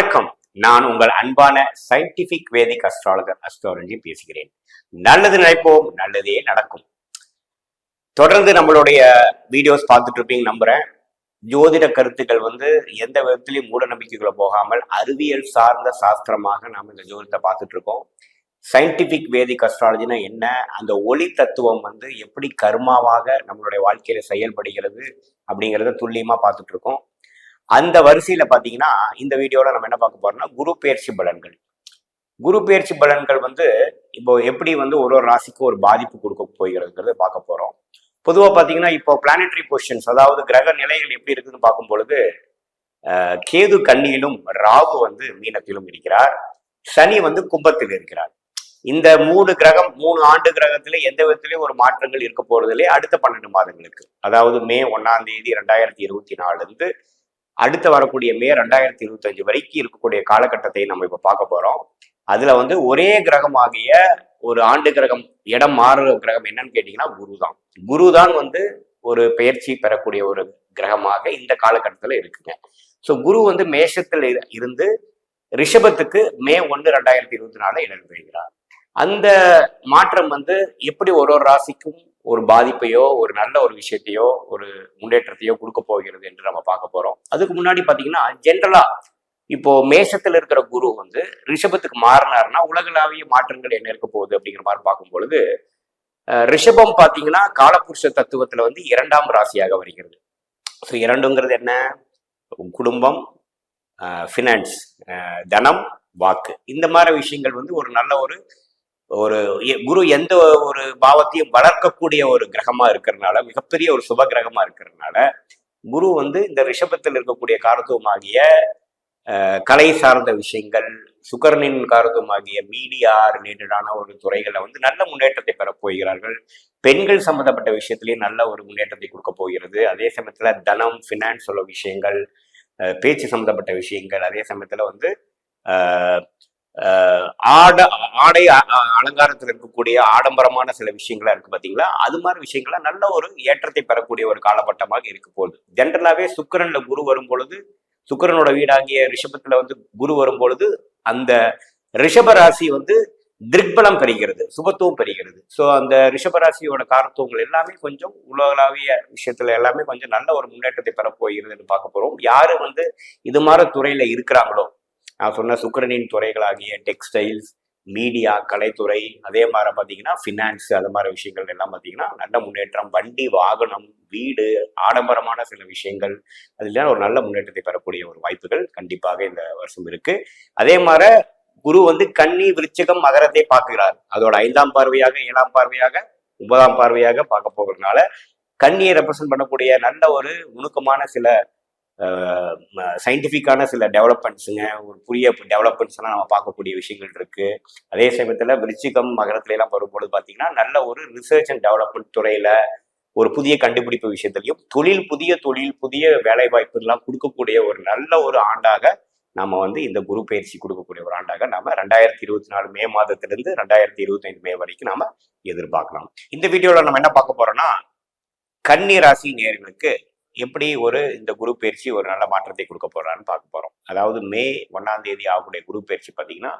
வணக்கம். நான் உங்கள் அன்பான சயின்டிபிக் வேதிக் அஸ்ட்ராலஜர் அஸ்ட்ராலஜி பேசுகிறேன். நல்லது நினைப்போம் நல்லதே நடக்கும். தொடர்ந்து நம்மளுடைய வீடியோஸ் பார்த்துட்டு இருப்பீங்க நம்புறேன். ஜோதிட கருத்துக்கள் வந்து எந்த விதத்திலையும் மூட நம்பிக்கைகளை போகாமல் அறிவியல் சார்ந்த சாஸ்திரமாக நாம் இந்த ஜோதிடத்தை பார்த்துட்டு இருக்கோம். சயின்டிபிக் வேதிக் அஸ்ட்ராலஜினா என்ன? அந்த ஒளி தத்துவம் வந்து எப்படி கர்மாவாக நம்மளுடைய வாழ்க்கையில செயல்படுகிறது அப்படிங்கிறத துல்லியமா பார்த்துட்டு இருக்கோம். அந்த வரிசையில பாத்தீங்கன்னா இந்த வீடியோல நம்ம என்ன பார்க்க போறோம்னா குரு பயிற்சி பலன்கள். குரு பயிற்சி பலன்கள் வந்து இப்போ எப்படி வந்து ஒரு ஒரு ராசிக்கும் ஒரு பாதிப்பு கொடுக்க போகிறதுங்கிறத பார்க்க போறோம். பொதுவாக பார்த்தீங்கன்னா இப்போ பிளானட்டரி பொசிஷன்ஸ் அதாவது கிரக நிலைகள் எப்படி இருக்குன்னு பார்க்கும் பொழுது கேது கன்னியிலும் ராகு வந்து மீனத்திலும் இருக்கிறார். சனி வந்து கும்பத்தில் இருக்கிறார். இந்த மூணு கிரகம் மூணு ஆண்டு கிரகத்துல எந்த விதத்திலையும் ஒரு மாற்றங்கள் இருக்க போறதில்லை. அடுத்த பன்னெண்டு மாதங்களுக்கு. அதாவது மே ஒன்னாம் தேதி ரெண்டாயிரத்தி இருபத்தி நாலுல இருந்து அடுத்து வரக்கூடிய மே ரெண்டாயிரத்தி இருபத்தஞ்சு வரைக்கும் இருக்கக்கூடிய காலகட்டத்தை நம்ம இப்ப பார்க்க போறோம். அதுல வந்து ஒரே கிரகமாகிய ஒரு ஆண்டு கிரகம் இடம் மாறுற கிரகம் என்னன்னு கேட்டீங்கன்னா குரு தான். குரு தான் வந்து ஒரு பெயர்ச்சி பெறக்கூடிய ஒரு கிரகமாக இந்த காலகட்டத்துல இருக்குங்க. ஸோ குரு வந்து மேஷத்தில் இருந்து ரிஷபத்துக்கு மே ஒன்று ரெண்டாயிரத்தி இருபத்தி நாலு இடம் பெறுகிறார். அந்த மாற்றம் வந்து எப்படி ஒரு ஒரு ராசிக்கும் ஒரு பாதிப்பையோ ஒரு நல்ல ஒரு விஷயத்தையோ ஒரு முன்னேற்றத்தையோ கொடுக்க போகிறது என்று நம்ம பார்க்க போறோம். அதுக்கு முன்னாடி பாத்தீங்கன்னா ஜென்ரலா இப்போ மேஷத்துல இருக்கிற குரு வந்து ரிஷபத்துக்கு மாறினாருன்னா உலகளாவிய மாற்றங்கள் என்ன இருக்க போகுது அப்படிங்கிற மாதிரி பார்க்கும் பொழுது ரிஷபம் பாத்தீங்கன்னா காலபுருஷ தத்துவத்துல வந்து இரண்டாம் ராசியாக வருகிறது. ஸோ இரண்டுங்கிறது என்ன? குடும்பம் ஃபினான்ஸ் தனம் வாக்கு. இந்த மாதிரி விஷயங்கள் வந்து ஒரு நல்ல ஒரு ஒரு எ- குரு எந்த ஒரு பாவத்தையும் வளர்க்கக்கூடிய ஒரு கிரகமா இருக்கிறதுனால மிகப்பெரிய ஒரு சுப கிரகமா இருக்கிறதுனால குரு வந்து இந்த ரிஷபத்தில் இருக்கக்கூடிய காரத்துவமாகிய கலை சார்ந்த விஷயங்கள் சுகர்ணின் காரத்துவமாகிய மீடியா ரிலேட்டடான ஒரு துறைகளில் வந்து நல்ல முன்னேற்றத்தை பெறப் போகிறார்கள். பெண்கள் சம்பந்தப்பட்ட விஷயத்திலேயே நல்ல ஒரு முன்னேற்றத்தை கொடுக்க போகிறது. அதே சமயத்துல தனம் ஃபினான்ஸ் உள்ள விஷயங்கள் பேச்சு சம்பந்தப்பட்ட விஷயங்கள் அதே சமயத்துல வந்து ஆட ஆடை அலங்காரத்தில் இருக்கக்கூடிய ஆடம்பரமான சில விஷயங்களா இருக்கு பாத்தீங்களா? அது மாதிரி விஷயங்கள்லாம் நல்ல ஒரு ஏற்றத்தை பெறக்கூடிய ஒரு காலகட்டமாக இருக்க போகுது. ஜென்ரலாவே சுக்கரன்ல குரு வரும் பொழுது சுக்கரனோட வீடாகிய ரிஷபத்துல வந்து குரு வரும் பொழுது அந்த ரிஷப ராசி வந்து திருக்பலம் பெறுகிறது சுபத்துவம் பெறுகிறது. ஸோ அந்த ரிஷபராசியோட காரத்துவங்கள் எல்லாமே கொஞ்சம் உலகளாவிய விஷயத்துல எல்லாமே கொஞ்சம் நல்ல ஒரு முன்னேற்றத்தை பெறப்போகிறதுன்னு பார்க்க போறோம். யாரு வந்து இது மாதிரி துறையில இருக்கிறாங்களோ நான் சொன்ன சுக்கரனின் துறைகளாகிய டெக்ஸ்டைல்ஸ் மீடியா கலைத்துறை அதே மாதிரி பார்த்தீங்கன்னா ஃபினான்ஸ் அது மாதிரி விஷயங்கள் எல்லாம் பார்த்தீங்கன்னா நல்ல முன்னேற்றம் வண்டி வாகனம் வீடு ஆடம்பரமான சில விஷயங்கள் அதில் ஒரு நல்ல முன்னேற்றத்தை பெறக்கூடிய ஒரு வாய்ப்புகள் கண்டிப்பாக இந்த வருஷம் இருக்கு. அதே மாதிரி குரு வந்து கன்னி விருச்சகம் மகரத்தை பார்க்கிறார். அதோட ஐந்தாம் பார்வையாக ஏழாம் பார்வையாக ஒன்பதாம் பார்வையாக பார்க்க போகிறதுனால கன்னியை ரெப்ரசன்ட் பண்ணக்கூடிய நல்ல ஒரு நுணுக்கமான சில சயின்டிஃபிக்கான சில டெவலப்மெண்ட்ஸுங்க ஒரு புதிய டெவலப்மெண்ட்ஸ் எல்லாம் நம்ம பார்க்கக்கூடிய விஷயங்கள் இருக்கு. அதே சமயத்துல விருச்சிகம் மகரத்துல எல்லாம் வரும்பொழுது பாத்தீங்கன்னா நல்ல ஒரு ரிசர்ச் அண்ட் டெவலப்மெண்ட் துறையில ஒரு புதிய கண்டுபிடிப்பு விஷயத்திலையும் தொழில் புதிய தொழில் புதிய வேலை வாய்ப்புகள்லாம் கொடுக்கக்கூடிய ஒரு நல்ல ஒரு ஆண்டாக நாம வந்து இந்த குரு பயிற்சி கொடுக்கக்கூடிய ஒரு ஆண்டாக நாம ரெண்டாயிரத்தி இருபத்தி நாலு மே மாதத்திலிருந்து ரெண்டாயிரத்தி இருபத்தைந்து மே வரைக்கும் நாம எதிர்பார்க்கலாம். இந்த வீடியோல நம்ம என்ன பார்க்க போறோம்னா கன்னி ராசி நேர்களுக்கு எப்படி ஒரு இந்த குரு பயிற்சி ஒரு நல்ல மாற்றத்தை கொடுக்க போறான்னு பார்க்க போறோம். அதாவது மே ஒன்னாம் தேதி ஆகக்கூடிய குரு பயிற்சி பார்த்தீங்கன்னா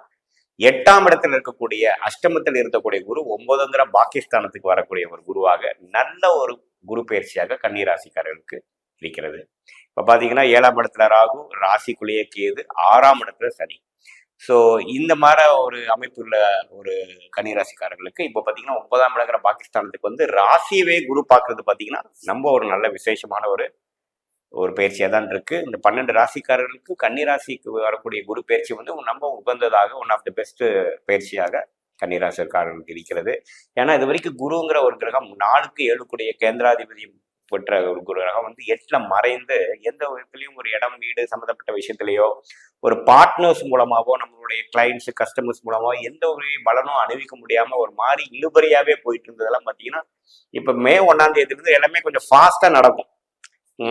எட்டாம் இடத்துல இருக்கக்கூடிய அஷ்டமத்தில் இருக்கக்கூடிய குரு ஒன்பதுங்கிற பாகிஸ்தானத்துக்கு வரக்கூடிய ஒரு குருவாக நல்ல ஒரு குரு பயிற்சியாக கன்னிராசிக்காரர்களுக்கு இருக்கிறது. இப்ப பாத்தீங்கன்னா ஏழாம் இடத்துல ராகு ராசிக்குள்ளேயே கேது ஆறாம் இடத்துல சனி. ஸோ இந்த மாதிரி ஒரு அமைப்புள்ள ஒரு கன்னி ராசிக்காரர்களுக்கு இப்போ பார்த்தீங்கன்னா ஒன்பதாம் இடங்கிற பாகிஸ்தானத்துக்கு வந்து ராசியவே குரு பார்க்கறது பார்த்தீங்கன்னா நம்ம ஒரு நல்ல விசேஷமான ஒரு ஒரு பயிற்சியாக தான் இருக்கு. இந்த பன்னெண்டு ராசிக்காரர்களுக்கு கன்னி ராசிக்கு வரக்கூடிய குரு பயிற்சி வந்து நம்ம உகந்ததாக ஒன் ஆஃப் தி பெஸ்ட் பயிற்சியாக கன்னிராசிக்காரர்களுக்கு இருக்கிறது. ஏன்னா இது வரைக்கும் குருங்கிற ஒரு கிரகம் நாளுக்கு ஏழுக்குடைய கேந்திராதிபதி பெற்ற ஒரு கிரகம் வந்து எட்டில் மறைந்து எந்த விதத்திலையும் ஒரு இடம் வீடு சம்மந்தப்பட்ட விஷயத்திலேயோ ஒரு பார்ட்னர்ஸ் மூலமாகவோ நம்மளுடைய கிளைண்ட்ஸ் கஸ்டமர்ஸ் மூலமாவோ எந்த ஒரு பலனும் அணிவிக்க முடியாமல் ஒரு மாதிரி இழுபறியாகவே போயிட்டு இருந்ததெல்லாம் பார்த்தீங்கன்னா இப்போ மே ஒன்றாம் தேதியிலிருந்து எல்லாமே கொஞ்சம் ஃபாஸ்ட்டாக நடக்கும்.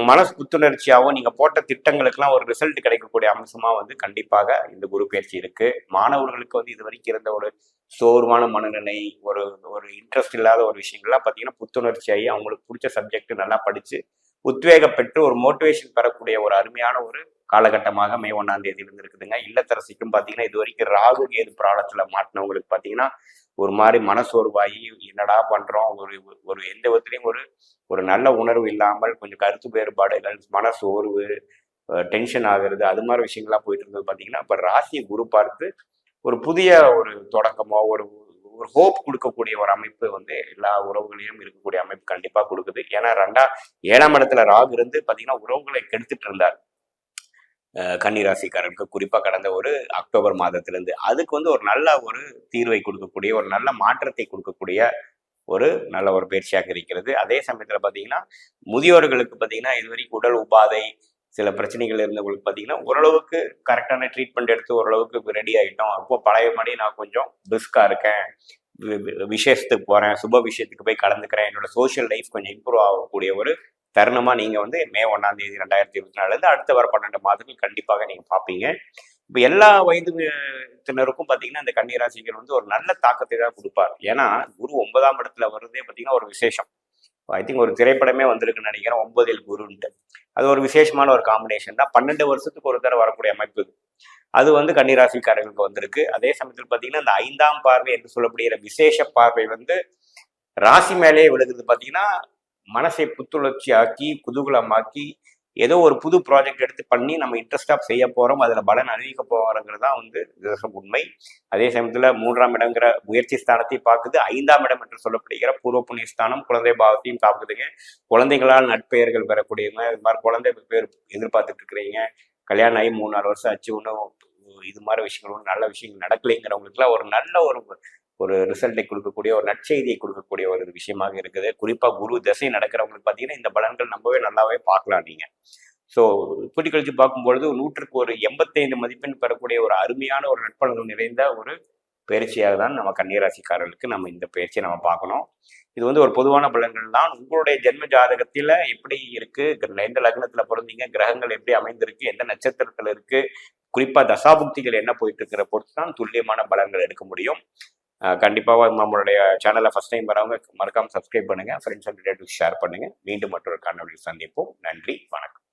மனசு புத்துணர்ச்சியாகவும் நீங்கள் போட்ட திட்டங்களுக்கெல்லாம் ஒரு ரிசல்ட் கிடைக்கக்கூடிய அம்சமாக வந்து கண்டிப்பாக இந்த குரு பயிற்சி இருக்குது மாணவர்களுக்கு வந்து இது வரைக்கும் இருந்த ஒரு சோர்வான மனநிலை ஒரு ஒரு இன்ட்ரெஸ்ட் இல்லாத ஒரு விஷயங்கள்லாம் பார்த்தீங்கன்னா புத்துணர்ச்சியாகி அவங்களுக்கு பிடிச்ச சப்ஜெக்ட் நல்லா படித்து உத்வேகப்பெற்று ஒரு மோட்டிவேஷன் பெறக்கூடிய ஒரு அருமையான ஒரு காலகட்டமாக மே ஒன்னாம் தேதியிலிருந்து இருக்குதுங்க இல்லத்தரசிக்கும் பார்த்தீங்கன்னா இது வரைக்கும் ராகு கேது பிராணத்துல மாட்டினவங்களுக்கு பார்த்தீங்கன்னா ஒரு மாதிரி மனசோர்வாகி என்னடா பண்றோம்? ஒரு ஒரு எந்த விதத்துலையும் ஒரு ஒரு நல்ல உணர்வு இல்லாமல் கொஞ்சம் கருத்து வேறுபாடுகள் மனசோர்வு டென்ஷன் ஆகிறது அது மாதிரி விஷயங்கள்லாம் போயிட்டு இருந்தது பார்த்தீங்கன்னா இப்போ ராசியை குரு பார்த்து ஒரு புதிய ஒரு தொடக்கமோ ஒரு ஒரு ஹோப் கொடுக்கக்கூடிய ஒரு அமைப்பு வந்து எல்லா உறவுகளையும் இருக்கக்கூடிய அமைப்பு கண்டிப்பா கொடுக்குது. ஏன்னா ரெண்டா ஏழாம் இடத்துல ராகு இருந்து பாத்தீங்கன்னா உறவுகளை கெடுத்துட்டு இருந்தார். கன்னிராசிக்காரருக்கு குறிப்பா கடந்த ஒரு அக்டோபர் மாதத்திலிருந்து. அதுக்கு வந்து ஒரு நல்ல ஒரு தீர்வை கொடுக்கக்கூடிய ஒரு நல்ல மாற்றத்தை கொடுக்கக்கூடிய ஒரு நல்ல ஒரு பயிற்சியாக இருக்கிறது. அதே சமயத்துல பாத்தீங்கன்னா முதியோர்களுக்கு பாத்தீங்கன்னா இதுவரைக்கும் உடல் உபாதை சில பிரச்சனைகள் இருந்தவங்களுக்கு பார்த்தீங்கன்னா ஓரளவுக்கு கரெக்டான ட்ரீட்மெண்ட் எடுத்து ஓரளவுக்கு ரெடி ஆகிட்டோம் அப்போ பழைய மாதிரி நான் கொஞ்சம் பிரிஸ்கா இருக்கேன். விசேஷத்துக்கு போகிறேன் சுப விஷயத்துக்கு போய் கலந்துக்கிறேன். என்னோட சோஷியல் லைஃப் கொஞ்சம் இம்ப்ரூவ் ஆகக்கூடிய ஒரு தருணமாக நீங்கள் வந்து மே ஒன்றாந்தேதி ரெண்டாயிரத்தி இருபத்தி நாலுலேருந்து அடுத்த வர பன்னெண்டு மாதங்கள் கண்டிப்பாக நீங்கள் பார்ப்பீங்க இப்போ எல்லா வயதுத்தினருக்கும் பார்த்தீங்கன்னா இந்த கன்னிராசிகள் வந்து ஒரு நல்ல தாக்கத்தை தான் கொடுப்பார். ஏன்னா குரு ஒன்பதாம் இடத்துல வர்றதே பார்த்தீங்கன்னா ஒரு விசேஷம். ஐ திங்க் ஒரு திரைப்படமே வந்திருக்குன்னு நினைக்கிறேன். ஒன்பதில் குருன்ட்டு. அது ஒரு விசேஷமான ஒரு காம்பினேஷன் தான். பன்னெண்டு வருஷத்துக்கு ஒரு தடவை வரக்கூடிய அமைப்பு அது வந்து கன்னிராசிக்காரர்களுக்கு வந்திருக்கு. அதே சமயத்தில் பார்த்தீங்கன்னா இந்த ஐந்தாம் பார்வை என்று சொல்லப்படுகிற விசேஷ பார்வை வந்து ராசி மேலேயே விழுகுது பார்த்தீங்கன்னா மனசை புத்துணர்ச்சி ஆக்கி குதூகலமாக்கி ஏதோ ஒரு புது ப்ராஜெக்ட் எடுத்து பண்ணி நம்ம இன்ட்ரெஸ்டாக செய்ய போகிறோம் அதில் பலன் அறிவிக்க போகிறோங்கிறது தான் வந்து உண்மை. அதே சமயத்தில் மூன்றாம் இடங்கிற முயற்சி ஸ்தானத்தை பார்க்குது. ஐந்தாம் இடம் என்று சொல்லப்படுகிற பூர்வ புண்ணிய ஸ்தானம் குழந்தை பாவத்தையும் பார்க்குதுங்க குழந்தைகளால் நட்பெயர்கள் பெறக்கூடியவங்க இது மாதிரி குழந்தை பேர் எதிர்பார்த்துட்டு இருக்கிறீங்க. கல்யாணம் ஆகி மூணு நாலு வருஷம் ஆச்சு ஒன்றும் இது மாதிரி விஷயங்கள் ஒன்றும் நல்ல விஷயங்கள் நடக்கலைங்கிறவங்களுக்குலாம் ஒரு நல்ல ஒரு ஒரு ரிசல்ட்டை கொடுக்கக்கூடிய ஒரு நற்செய்தியை கொடுக்கக்கூடிய ஒரு விஷயமாக இருக்குது. குறிப்பாக குரு தசை நடக்கிறவங்களுக்கு பார்த்தீங்கன்னா இந்த பலன்கள் நம்பவே நல்லாவே பார்க்கலாம் நீங்கள் ஸோ கூட்டி கழிச்சு பார்க்கும்பொழுது நூற்றுக்கு ஒரு எண்பத்தைந்து மதிப்பெண் பெறக்கூடிய ஒரு அருமையான ஒரு நட்பலன்கள் நிறைந்த ஒரு பயிற்சியாக தான் நம்ம கன்னிராசிக்காரர்களுக்கு நம்ம இந்த பயிற்சியை நம்ம பார்க்கணும். இது வந்து ஒரு பொதுவான பலன்கள் தான். உங்களுடைய ஜென்ம ஜாதகத்தில் எப்படி இருக்கு? எந்த லக்னத்தில் பிறந்தீங்க. கிரகங்கள் எப்படி அமைந்திருக்கு? எந்த நட்சத்திரத்தில் இருக்கு? குறிப்பாக தசாபுக்திகள் என்ன போயிட்டு இருக்கிற பொறுத்து தான் துல்லியமான பலன்கள் எடுக்க முடியும். கண்டிப்பாக நம்மளுடைய சேனலை ஃபஸ்ட் டைம் வரவங்க மறக்காம சப்ஸ்கிரைப் பண்ணுங்க. ஃப்ரெண்ட்ஸ் அண்ட் ரிலேட்டிவ்ஸ் ஷேர் பண்ணுங்க. மீண்டும் மற்றொரு காணொலியில் சந்திப்போம். நன்றி வணக்கம்.